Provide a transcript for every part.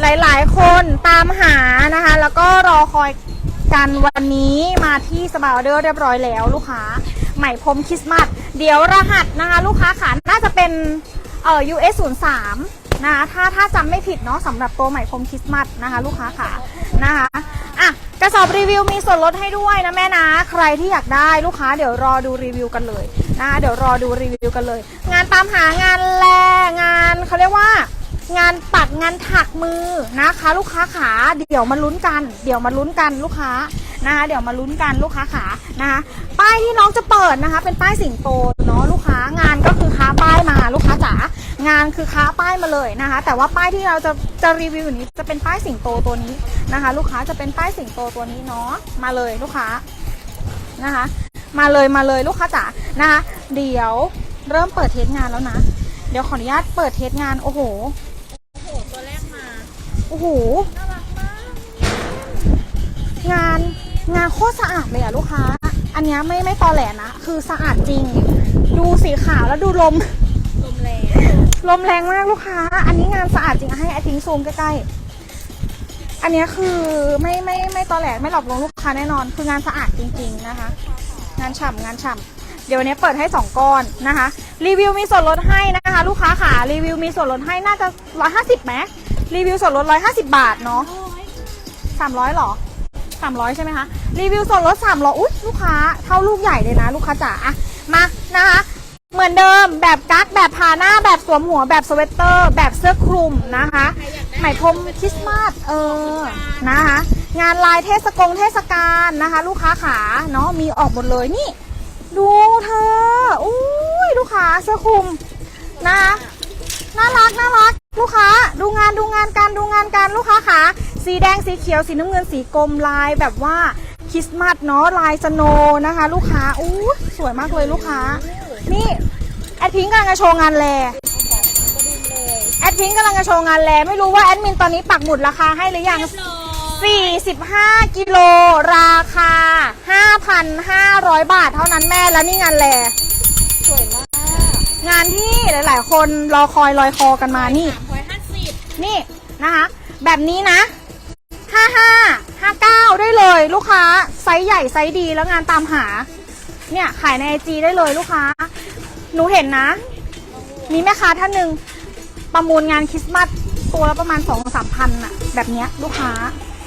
หลายๆ คนตามหานะคะ แล้วก็รอคอยกันวันนี้มาที่สบายเดอร์เรียบร้อยแล้วลูกค้า ใหม่พรมคริสต์มาสเดี๋ยวรหัสนะคะ ลูกค้าขาน่าจะเป็นเอ่อ US 0 3นะคะถ้าถ้าจำไม่ผิดเนาะสำหรับตัวใหม่พรมคริสต์มาสนะคะ ลูกค้าขานะคะอะกระสอบรีวิวมีส่วนลดให้ด้วยนะแม่นะ ใครที่อยากได้ลูกค้าเดี๋ยวรอดูรีวิวกันเลยนะคะเดี๋ยวรอดูรีวิวกันเลย งานตามหางานแลงานเขาเรียกว่า งานปักงานถักมือนะคะ ลูกค้าขาเดี๋ยวมาลุ้นกัน เดี๋ยวมาลุ้นกันลูกค้านะคะเดี๋ยวมาลุ้นกันลูกค้าขานะคะป้ายที่น้องจะเปิดนะคะ เป็นป้ายสิงโตเนาะลูกค้างานก็คือค้าป้ายมาลูกค้าจ๋างานคือค้าป้ายมาเลยนะคะ แต่ว่าป้ายที่เราจะจะรีวิวอยู่นี้จะเป็นป้ายสิงโตตัวนี้นะคะ ลูกค้าจะเป็นป้ายสิงโตตัวนี้เนาะมาเลยลูกค้านะคะ มาเลยมาเลยลูกค้าจ๋านะคะเดี๋ยวเริ่มเปิดเทสงานแล้วนะ เดี๋ยวขออนุญาตเปิดเทสงานโอ้โห โอ้โหงานงานโคตรสะอาดเลยอะลูกค้า อันเนี้ยไม่ไม่ตอแหลนะ คือสะอาดจริง ดูสีขาวแล้วดูลม ลมแรงลมแรงมากลูกค้า อันนี้งานสะอาดจริงให้ไอทิ้งซูมใกล้ๆ อันเนี้ยคือไม่ไม่ไม่ตอแหลไม่หลอกลวงลูกค้าแน่นอน คืองานสะอาดจริง ๆนะคะ งานฉ่ำงานฉ่ำเดี๋ยววันนี้เปิดให้ 2 ก้อนนะคะ รีวิวมีส่วนลดให้นะคะ ลูกค้าขารีวิวมีส่วนลดให้น่าจะ 150ไหม รีวิวส่วนลด 150 บาทเนาะ300หรอ 300 ใช่ไหมคะ รีวิวส่วนลด 300อุ๊ยลูกค้าเท่าลูกใหญ่เลยนะ ลูกค้าจ๋าอะมานะคะ เหมือนเดิมแบบกั๊กแบบพาหน้าแบบสวมหัวแบบสเวตเตอร์ แบบเสื้อคลุมนะคะไหมพรมคริสต์มาสเออนะคะ งานลายเทศกงเทศกาลนะคะ ลูกค้าขาเนาะมีออกหมดเลยนี่ ดูเธออุ้ยลูกค้าเสื้อคลุมนะคะน่ารักน่ารัก ลูกค้าดูงานดูงานการดูงานการลูกค้าขาสีแดงสีเขียวสีน้ำเงินสีกรมลายแบบว่าคริสต์มาสเนาะลายสโนว์นะคะ ลูกค้าอู้สวยมากเลยลูกค้า นี่แอดพิงกำลังจะโชว์งานแลแอดพิงกำลังจะโชว์งานแลไม่รู้ว่าแอดมินตอนนี้ปักหมุดราคาให้หรือยัง45 กิโลราคา 5,500 บาทเท่านั้นแม่แล้วนี่งานแลสวยมาก งานที่หลาย ๆ คนรอคอยลอยคอกันมานี่ นี่นะคะ แบบนี้นะ 55 59 ได้เลยลูกค้า ไซส์ใหญ่ไซส์ดีแล้วงานตามหา เนี่ยขายในไอจีได้เลยลูกค้า หนูเห็นนะ มีแม่ค้าท่านหนึ่งประมูลงานคริสต์มาสตัวละประมาณ 2 3พันอะแบบเนี้ยลูกค้า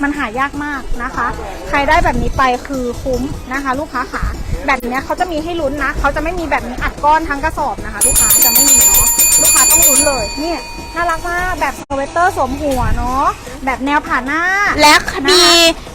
มันหายากมากนะคะ ใครได้แบบนี้ไปคือคุ้มนะคะ ลูกค้าขาแบบนี้เขาจะมีให้ลุ้นนะ เขาจะไม่มีแบบนี้อัดก้อนทั้งกระสอบนะคะ ลูกค้าจะไม่มีเนาะ ลูกค้าต้องลุ้นเลยเนี่ย น่ารักมากแบบสเวตเตอร์สวมหัวเนาะแบบแนวผ่าหน้า และมี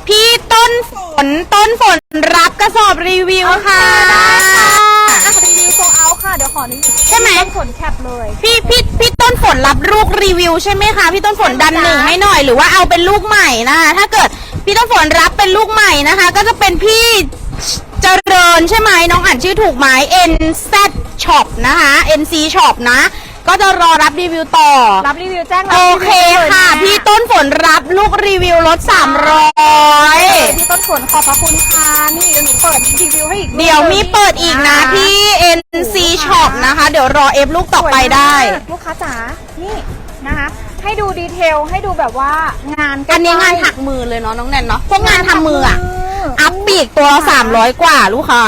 พี่ต้นฝนต้นฝนรับกระสอบรีวิวค่ะ ได้ค่ะอะรีวิวโซเอาค่ะ เดี๋ยวขอนี้ใช่ไหม ต้นขนแคปเลยพี่พี่พี่ต้นฝนรับลูกรีวิวใช่ไหมคะพี่ต้นฝนดันหนึ่งให้หน่อยหรือว่าเอาเป็นลูกใหม่นะคะถ้าเกิดพี่ต้นฝนรับเป็นลูกใหม่นะคะ ก็จะเป็นพี่เจริญใช่ไหมน้องอ่านชื่อถูกไหม NZ Shop นะคะ NC Shop นะ ก็จะรอรับรีวิวต่อ รับรีวิวแจ้งรับโอเครีวิวลยค่ะนพี่ต้นฝนรับลูกรีวิวลด300 พี่ต้นฝนขอบพระคุณค่ะนี่เดี๋ยวหนูเปิดรีวิวให้อีกเดี๋ยวมีเปิดอีกนะที่ NC Shop นะคะ เดี๋ยวรอเอฟลูกต่อไปได้ สวยมากลูกค้าจ๋านี่นะคะ ให้ดูดีเทลให้ดูแบบว่างานใกล้ๆอันนี้งานถักมือเลยเนาะน้องแนนเนาะพวกงานทำมืออะอัอัพพปีกตัวละ300 กว่าลูกค้า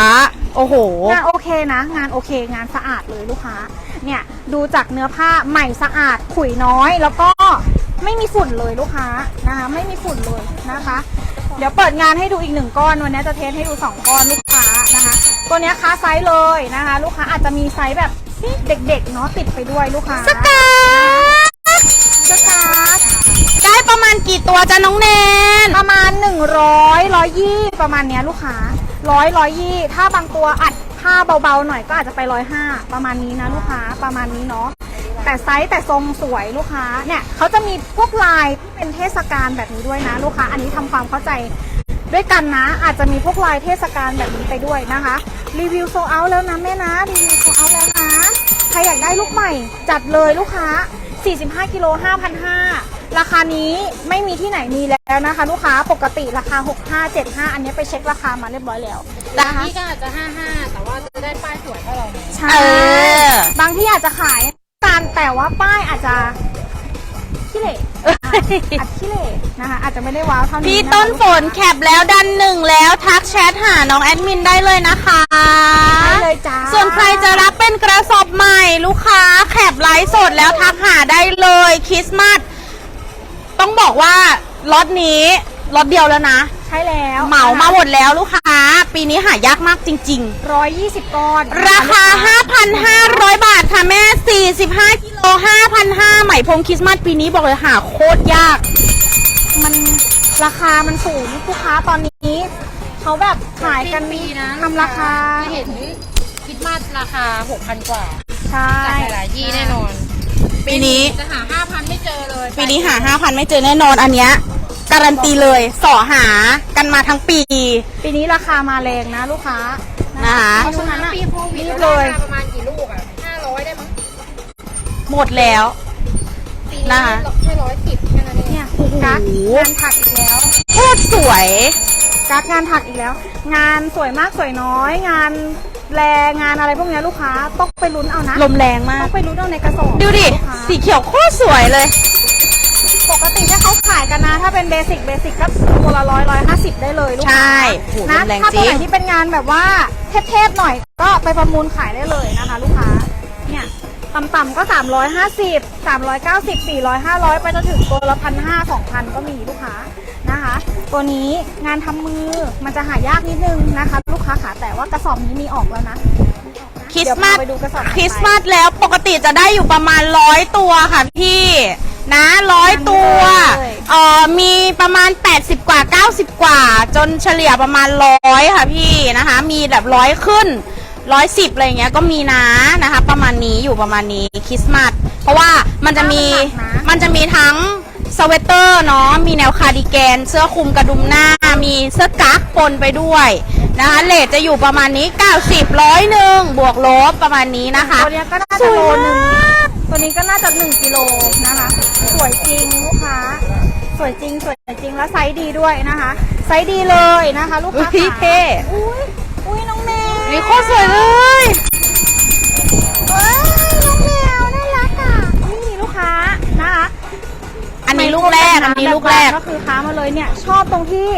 โอ้โห งานโอเคนะ งานโอเค งานสะอาดเลยลูกค้า เนี่ยดูจากเนื้อผ้าใหม่สะอาดขุยน้อย แล้วก็ไม่มีฝุ่นเลยลูกค้านะคะไม่มีฝุ่นเลยนะคะ เดี๋ยวเปิดงานให้ดูอีกหนึ่งก้อนวันนี้จะเทสให้ดูสองก้อนลูกค้านะคะ ตัวเนี้ยค้าไซส์เลยนะคะ ลูกค้าอาจจะมีไซส์แบบเด็กๆเนาะติดไปด้วยลูกค้าสกาสกาดได้ประมาณกี่ตัวจ้ะน้องแน น ประมาณ 100 120 ประมาณเนี้ยลูกค้าร้อยร้อยยี่ถ้าบางตัวอัดผ้าเบาๆหน่อยก็อาจจะไปร้อยห้าประมาณนี้นะลูกค้าประมาณนี้เนาะแต่ไซส์แต่ทรงสวยลูกค้าเนี่ยเขาจะมีพวกลายที่เป็นเทศกาลแบบนี้ด้วยนะลูกค้า อันนี้ทำความเข้าใจด้วยกันนะ อาจจะมีพวกลายเทศกาลแบบนี้ไปด้วยนะคะ รีวิวโซเอาแล้วนะแม่นะรีวิวโซเอาแล้วนะ ใครอยากได้ลูกใหม่ จัดเลยลูกค้า 45กิโล5,500 ราคานี้ไม่มีที่ไหนมีแล้วนะคะ ลูกค้าปกติราคา 6575 อันนี้ไปเช็คราคามาเรียบร้อยแล้วบางนะคะที่ก็อาจจะห้าห้าแต่ว่าจะได้ป้ายสวยเท่าเราไหมใช่เออ บางที่อาจจะขายกันแต่ว่าป้ายอาจจะขี้เหร่อัดขี้เหร่นะคะ อาจจะไม่ได้ว้าวเท่านี้พี่ะคะต้นฝนแคปแล้วดันหนึ่งแล้วทักแชทหาน้องแอดมินได้เลยนะคะ ได้เลยจ้าส่วนใครจะรับเป็นกระสอบใหม่ลูกค้าแคปไลฟ์สดแล้วทักหาได้เลยคริสต์มาส ต้องบอกว่าล็อตนี้ล็อตเดียวแล้วนะ ใช่แล้วเหมามาหมดแล้วลูกค้า ปีนี้หายากมากจริงๆร้อยยี่สิบก้อนราคา 5,500 บาทค่ะแม่ 45กิโล5,500ไหมพรมคริสต์มาสปีนี้บอกเลยหาโคตรยาก มันราคามันสูงลูกค้าตอนนี้ เขาแบบขายกันปีนะทำราคาที่เห็นคิดมาสราคา 6,000 กว่าใช่จากหลายๆที่แน่นอนปีนี้ จะหา 5,000 ไม่เจอเลย ปีนี้หา5,000ไม่เจอแน่นอนอันเนี้ยการันตีเลยสอหากันมาทั้งปีปีนี้ราคามาแรงนะลูกค้านะคะเพราะฉะนั้นอะปีโควิดรีบเลเลยย ประมาณกี่ลูกอะ500ได้มั้งหมดแล้ว ปีนะนี้คะ แค่ร้อยสิบแค่นั้นเองเนี่ยกั๊กงานถักอีกแล้วโคตรสวย กั๊กงานถักอีกแล้ว งานสวยมากสวยน้อย งานแรงานอะไรพวกเนี้ยลูกค้าต้องไปลุ้นเอานะลมแรงมาต้ก องไปลุ้นเอาในกระสอบดูดิ ลูกค้าสีเขียวโคตรสวยเลย ปกติถ้าเขาขายกันนะ ถ้าเป็นเบสิกเบสิกก็ตัวละร้อยร้อยห้าสิบได้เลยลูกค้าใช่โหนะลมแรงถ้าจตัวริไหนงที่เป็นงานแบบว่าเทพๆหน่อยก็ไปประมูลขายได้เลยนะคะ ลูกค้าเนี่ยต่ำๆก็ 350 390 400 500 ไปจนถึงตัวละพันห้าสองพันก็มีลูกค้านะคะ ตัวนี้งานทำมือมันจะหายากนิดนึงนะคะ ลูกค้าขาแต่ว่ากระสอบนี้มีออกแล้วนะคริสต์มาส เดี๋ยวพาไปดูกระสอบถัดไปคริสต์มาสแล้วปกติจะได้อยู่ประมาณร้อยตัวค่ะพี่ นะร้อยตัวเลยเอ่อมีประมาณ 80 กว่า 90 กว่า จนเฉลี่ยประมาณร้อยค่ะพี่นะคะ มีแบบร้อยขึ้นร้อยสิบอะไรเงี้ยก็มีนะนะคะ ประมาณนี้อยู่ประมาณนี้คริสต์มาสเพราะว่ามันจะมีผ้ามันหนักนะมันจะมีทั้งสเวตเตอร์เนาะมีแนวคาร์ดิแกน เสื้อคลุมกระดุมหน้า มีเสื้อกั๊กปนไปด้วยนะคะเลทจะอยู่ประมาณนี้ 90ร้อยหนึ่งบวกลบประมาณนี้นะคะ ตัวเนี้ยก็น่าจะโลนึงตัวนี้ก็น่าจะ1กิโลนะคะ สวยจริงลูกค้า สวยจริงสวยจริงแล้วไซส์ดีด้วยนะคะ ไซส์ดีเลยนะคะ ลูกค้าอุ๊ยขาเท่อุ้ยอุ้ยน้องแมวนี่โคตรสวยเลยเอ้ยน้องแมวน่ารักอะนี่ลูกค้านะคะอันนี้ลูกแรกอันนี้ลูกแรกก็คือค้ามาเลยเนี่ย ชอบตรงที่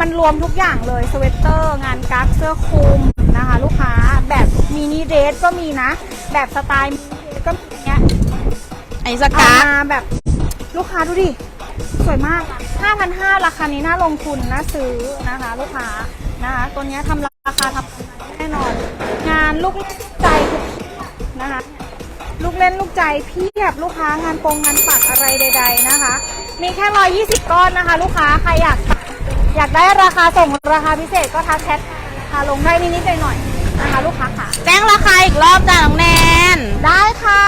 มันรวมทุกอย่างเลยสเวตเตอร์ งานกั๊กเสื้อคลุมนะคะ ลูกค้าแบบมินิเดรสก็มีนะ แบบสไตล์มินิเดรสก็มีเนี่ยอันนี้สเอากั๊กมาแบบ ลูกค้าดูดิ สวยมาก 5,500 ราคานี้น่าลงทุนน่าซื้อนะคะ ลูกค้านะคะตัวเนี้ยทำราคาทำแน่นอน งานลูกใจทุกนะคะ ลูกเล่นลูกใจเพียบลูกค้างานโปรงงานปักอะไรใด ๆนะคะ มีแค่120ก้อนนะคะ ลูกค้าใครอยากอยากได้ราคาส่งราคาพิเศษก็ทักแชทราคาลงได้นิดๆหน่อยๆนะคะ ลูกค้าค่ะ แจ้งราคาอีกรอบจ้าน้องแนน ได้ค่ะ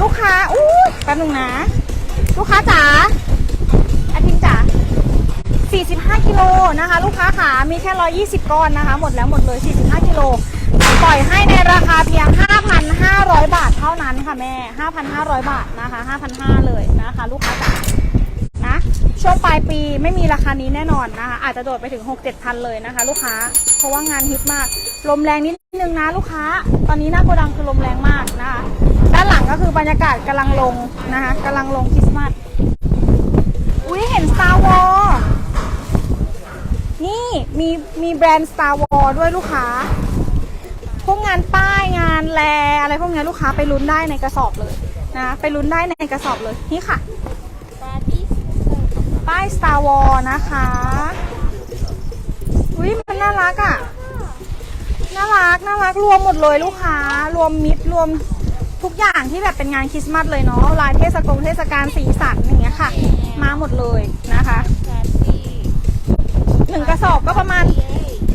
ลูกค้าอู้ยแป๊บนึงนะ นะคะ ลูกค้าขามีแค่ 120 ก้อนนะคะ หมดแล้วหมดเลย 45 กิโลปล่อยให้ในราคาเพียง 5,500 บาทเท่านั้นค่ะแม่ 5,500 บาทนะคะ5,500เลยนะคะ ลูกค้าจ๋านะช่วงปลายปีไม่มีราคานี้แน่นอนนะคะ อาจจะโดดไปถึง 6 7พันเลยนะคะ ลูกค้าเพราะว่างานฮิตมาก ลมแรงนิดนึงนะลูกค้า ตอนนี้หน้าโกดังคือลมแรงมากนะคะ ด้านหลังก็คือบรรยากาศกำลังลงนะคะกำลังลงคริสต์มาสอุ้ยเห็น Star Wars มีแบรนด์ Star Wars ด้วยลูกค้า พวกงานป้ายงานแลอะไรพวกนี้ลูกค้าไปลุ้นได้ในกระสอบเลยนะ ไปลุ้นได้ในกระสอบเลยนี่ค่ะ ป้าย Star Wars นะคะ อุ้ยมันน่ารักอะ น่ารักน่ารักรวมหมดเลยลูกค้า รวมมิตรรวมทุกอย่างที่แบบเป็นงานคริสต์มาสเลยเนาะลายเทศกงเทศกาลสีสันอย่างเงี้ยค่ะ มาหมดเลยนะคะ หนึ่งกระสอบก็ประมาณ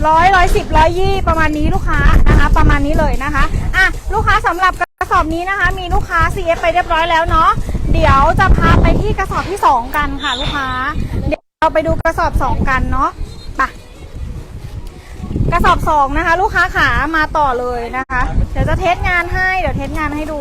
ร้อยร้อยสิบร้อยยี่ประมาณนี้ลูกค้านะคะ ประมาณนี้เลยนะคะอะลูกค้าสำหรับกระสอบนี้นะคะ มีลูกค้า CF ไปเรียบร้อยแล้วเนาะเดี๋ยวจะพาไปที่กระสอบที่สองกันค่ะ ลูกค้า เดี๋ยวเราไปดูกระสอบสองกันเนาะไปกระสอบสองนะคะ ลูกค้าขามาต่อเลยนะคะ เดี๋ยวจะเทสงานให้เดี๋ยวเทสงานให้ดู